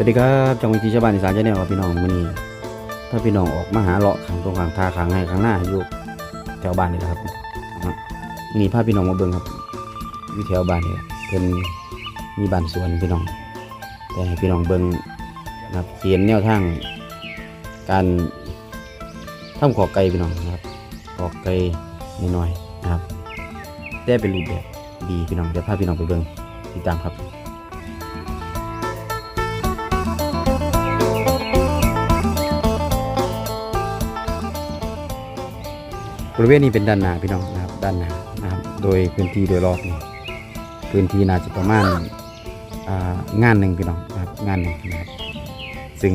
สวัสดีครับจังหวัดที่ชาวบ้านอีสานจะเนี่ยครับพี่น้องมือนี้ถ้าพี่น้องออกมาหาเลาะข้างตรงข้างทาข้างให้ข้างหน้าอยู่แถวบ้านนี่แหละครับนะครับมื้อนี้พาพี่น้องมาเบิ่งครับอยู่แถวบ้านนี่เพิ่นมีบ้านสวนพี่น้อง แต่ให้พี่น้องเบิ่งนะครับเขียนแนวทาง การทำขอกไก่พี่น้องนะครับขอไก่น้อยๆนะครับแต่เป็นรูปแบบดีพี่น้องเดี๋ยวพาพี่น้องไปเบิ่งติดตามครับ บริเวณนี้เป็นด้านหน้าพี่น้องนะครับด้านหน้านะครับโดยพื้นที่โดยรอบนี่พื้นที่น่าจะประมาณอ่างานหนึ่งพี่น้องนะครับงานหนึ่งนะครับซึ่ง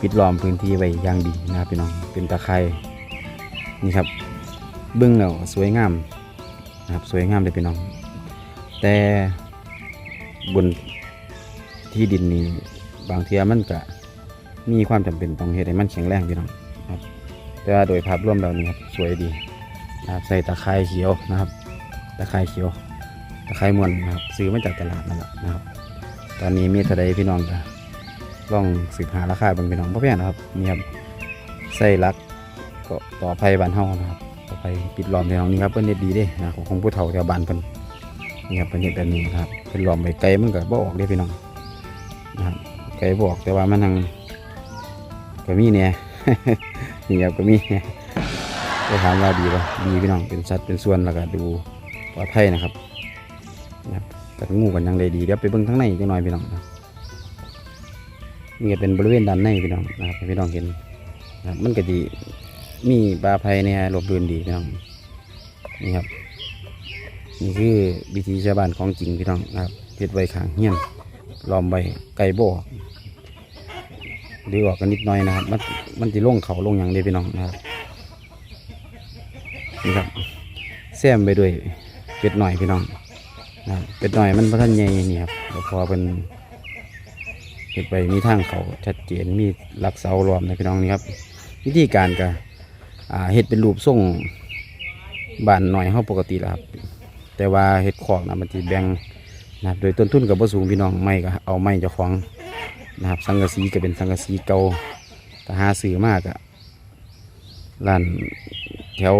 ปิดล้อมพื้นที่ไว้อย่างดีนะครับพี่น้องเป็นตะไคร่นี่ครับเบื้องแล้วสวยงามนะครับสวยงามเลยพี่น้อง แต่บนที่ดินนี้บางเทียมันก็มีความจำเป็นต้องเฮ็ดให้มันแข็งแรงพี่น้อง แต่ว่าโดยภาพรวมแล้วนี่ครับสวยดีนะครับใส่ตะไคร้เขียวนะครับ ตะไคร้เขียว ตะไคร้มวนนะครับ ซื้อมาจากตลาดนั่นแหละนะครับ ตอนนี้มีท่าใดพี่น้องก็ลองสืบหาราคาบางพี่น้องเพ่อแพงนะครับนี่ครับใส่รักก็ต่อภัยบ้านเฮานะครับต่อภัยปิดล้อมพี่น้องนี่ครับเพิ่นเฮ็ดดีเด้นะของของผู้เฒ่าแถวบ้านเพิ่นนี่ครับเพิ่นเฮ็ดแบบนี้นะครับเพิ่นล้อมไว้ไกลมันก็บ่ออกเด้พี่น้องนะครับไกลบ่ออกแต่ว่ามันทางก็มีเนี่ย นี่ครับก็มีจะถามว่าดีป่ะดีพี่น้องเป็นสัตว์เป็นส่วนแล้วก็ดูปลอดภัยนะครับนะครับงูกันยังได้ดีเดี๋ยวไปเบิ่งข้งในจังหน่อยพี่น้องนะนี่เป็นบริเวณด้านในพี่น้องนะครับพี่น้องเห็นนะครับมันก็ดีมีปลาภัยเนี่ยหลบเรือนดีพี่น้องนี่ครับนี่คือวิธีชาวบ้านของจริงพี่น้องนะครับเฮ็ดไว้ขางเฮียนล้อมไว้ไก่บ่อ ดีออกกันนิดหน่อยนะครับ มันมันจะลงเขาลงอย่างเดียวพี่น้องนะครับนี่ครับแซมไปด้วยเป็ดหน่อยพี่น้องนะเป็ดหน่อยมันพระท่านใหญ่นี่ครับแล้วพอเป็นเห็ดไปมีทางเขาชัดเจนมีหลักเสารวมนะพี่น้องนี่ครับ วิธีการก็อ่าเห็ดเป็นรูปทรงบานหน่อยเข้าปกติแล้วครับ แต่ว่าเห็ดขอกนะมันจะแบ่งนะโดยต้นทุนกับบ่สูงพี่น้องไม่ก็เอาไม้เจ้าของ นะครับ สังกะสีก็เป็นสังกะสีเก่าแต่หาซื้อมากอะร้านแถว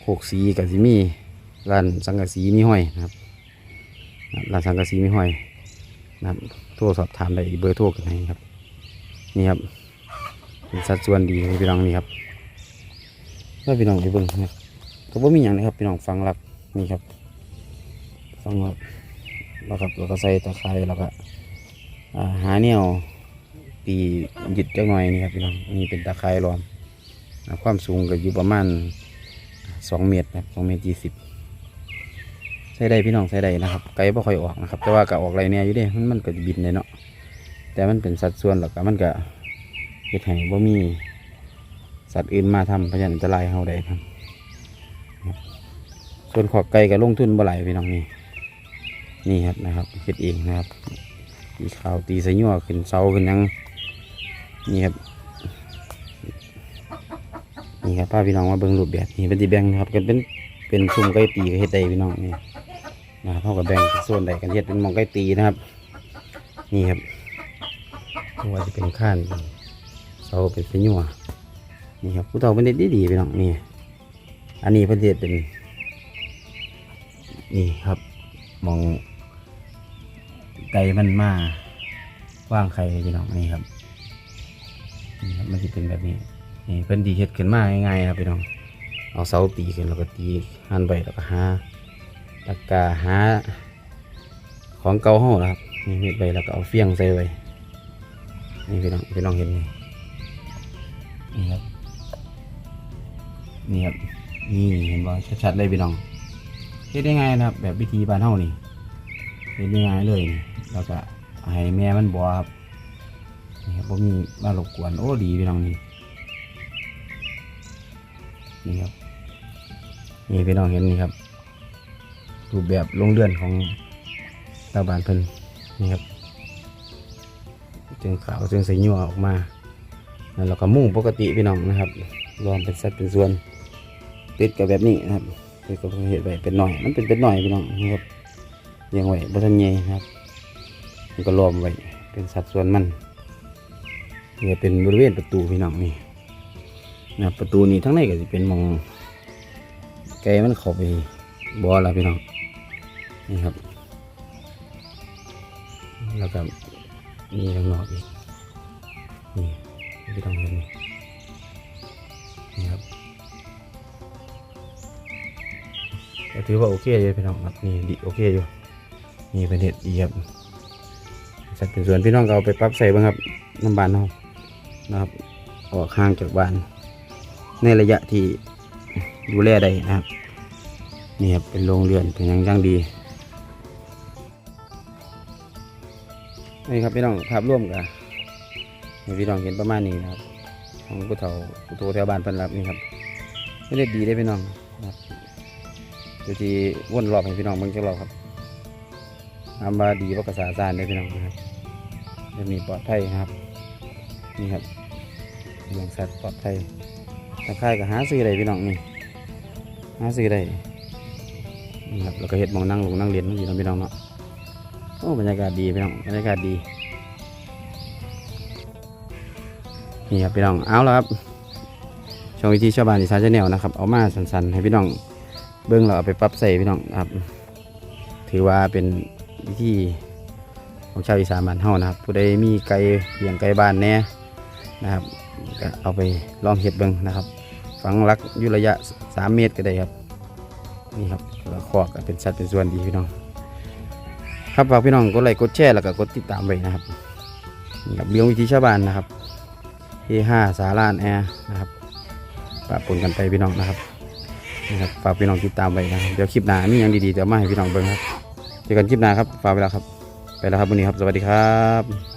โคกสีกับสิมีร้านสังกะสีมีห้อยนะครับร้านสังกะสีมีห้อยนะครับโทรสอบถามได้เบอร์โทรกันให้ครับ นี่ครับเป็นสัดส่วนดีเลยพี่น้องนี่ครับถ้าพี่น้องไปเบิ่งนะครับก็บ่มีอย่างนะครับพี่น้องฟังหลักนี่ครับฟังหลักแล้วครับแล้วก็ใส่ตะไคร้แล้วก็ หาแนวตีหยิดจักหน่อยนี่ครับพี่น้องนี่เป็นตะไคร้รวมความสูงก็อยู่ประมาณสองเมตรนะครับสองเมตรยี่สิบใส่ได้พี่น้องใส่ได้นะครับไกลบ่ค่อยออกนะครับ แต่ว่าก็ออกไรเนี่ยอยู่ด้มันมันก็บินเลยเนาะแต่มันเป็นสัดส่วนหรอกมันก็เฮ็ดให้บ่มีสัตว์อื่นมาทำพยานอันตรายเฮาได้ครับส่วนขอกไก่ก็ลงทุนบ่หลพี่น้องนี่นี่ครับนะครับเฮ็ดเองนะครับ ตีขาวตีส่ยั่วขึ้นเสาขึ้นยังนี่ครับนี่ครับพาพี่น้องมาเบิ่งรูปแบบนี่เป็นตีแบงนะครับกันเป็นเป็นซุ่มไก่ตีก็เฮ็ดได้พี่น้องนี่นะเท่ากับแบงส่วนใดกันเฮ็ดเป็นมองไก่ตีนะครับ นี่ครับว่าจะเป็นข้านเสาเป็นส่ยั่วนี่ครับผู้เฒ่าเป็นเด็ดดีๆพี่น้องนี่อันนี้เพิ่นเฮ็ดเป็น นี่ครับมอง ไก่มันมาว่างไข่พี่น้องนี่ครับนี่ครับมันจะเป็นแบบนี้นี่เพิ่นดีเฮ็ดขึ้นมาง่ายๆครับพี่น้องเอาเสาตีขึ้นแล้วก็ตีหันไปแล้วก็หาตะกร้าหาของเก่าห้องครับนี่เม็ดไปแล้วก็เอาเฟี้ยงใส่ไว้นี่พี่น้องพี่น้องเห็นไหมนี่ครับนี่ครับนี่เห็นบ่ชัดๆเลยพี่น้องเฮ็ดได้ไงนะครับ แบบวิธีบ้านเฮานี่เป็นยังไงเลยนี่ แล้วก็ให้แม่มันบัวครับนี่ครับผมมีมารบกวนโอ้ดีพี่น้องนี่นี่ครับนี่พี่น้องเห็นนี่ครับ รูปแบบลงเรือนของตาบานเพิ่นนี่ครับจึงขาวจึงใส่ยั่วออกมาแล้วก็มุ่งปกติพี่น้องนะครับ รวมเป็นสัดเป็นส่วน ติดกับแบบนี้นะครับติดกับเห็ดไว้เป็นหน่อย มันเป็นเป็นหน่อยพี่น้องนี่ครับเลี้ยงไหวบทันใหญ่นะครับ มันก็ล้อมไว้เป็นสัดส่วนมันนี่เป็นบริเวณประตูพี่น้องนี่นะประตูนี้ทั้งในก็จะเป็นมองไก่มันเข้าไปบ่อล้วพี่น้องนี่ครับ แล้วก็มีข้างนอกอีกนี่พี่ต้องเห็นนี่นี่ครับก็ถือว่าโอเคอยู่พี่น้องครับนี่ดีโอเคอยู่นี่เป็นเห็ดดีครับ สัตว์เป็นส่วนพี่น้องก็เอาไปปรับใส่บ้างครับน้ำบานเรานะครับออกห่างจากบ้าน ในระยะที่ดูแลได้นะครับนี่ครับเป็นโรงเรือนเป็นอย่างย่างดีนี่ครับพี่น้องภาพร่วมกันพี่น้องเห็นประมาณนี้นะครับของผู้เฒ่าผู้โตแถวบ้านเพิ่นรับนี่ครับไม่ได้ดีได้พี่น้องนะครับเดี๋ยวที่วนรอบให้พี่น้องเบิ่งจักรอบครับ ทำมาดีว่ากระสาสานได้พี่น้องนะครับจะมีปลอดภัยครับ นี่ครับเรื่องสัตว์ปลอดภัยตะไคร่ก็หาซื้อได้พี่น้องนี่หาซื้อได้นี่ครับแล้วก็เห็ดมองนั่งลงนั่งเรียนนั่งอยู่น้องพี่น้องเนาะโอ้บรรยากาศดีพี่น้องบรรยากาศดีนี่ครับพี่น้องเอาแล้วครับช่องวิธีชาวบ้านอีสานชาแนลนะครับเอามาสันๆให้พี่น้องเบิ้องเราเอาไปปรับใส่พี่น้องครับ ถือว่าเป็น วิธีของชาวอีสานบ้านเฮานะครับ ผู้ใดมีไก่เลี้ยงไก่บ้านแน่นะครับก็เอาไปลองเห็ดเบิ้งนะครับ ฝังรักอยู่ระยะ 3 เมตรก็ได้ครับนี่ครับแล้วคอกก็เป็นสัตว์เป็นส่วนดีพี่น้อง ครับฝากพี่น้องกดไลค์กดแชร์แล้วก็กดติดตามไว้นะครับนี่ครับเลี้ยงวิธีชาวบ้านนะครับที่ห้าสาลานแอร์นะครับปะปนกันไปพี่น้องนะครับนี่ครับฝากพี่น้องติดตามไว้นะครับเดี๋ยวคลิปหน้ามีอย่างดีๆเดี๋ยวมาให้พี่น้องเบิ่งครับ เจอกันคลิปหน้าครับฝากไปแล้วครับ ไปแล้วครับวันนี้ครับ สวัสดีครับ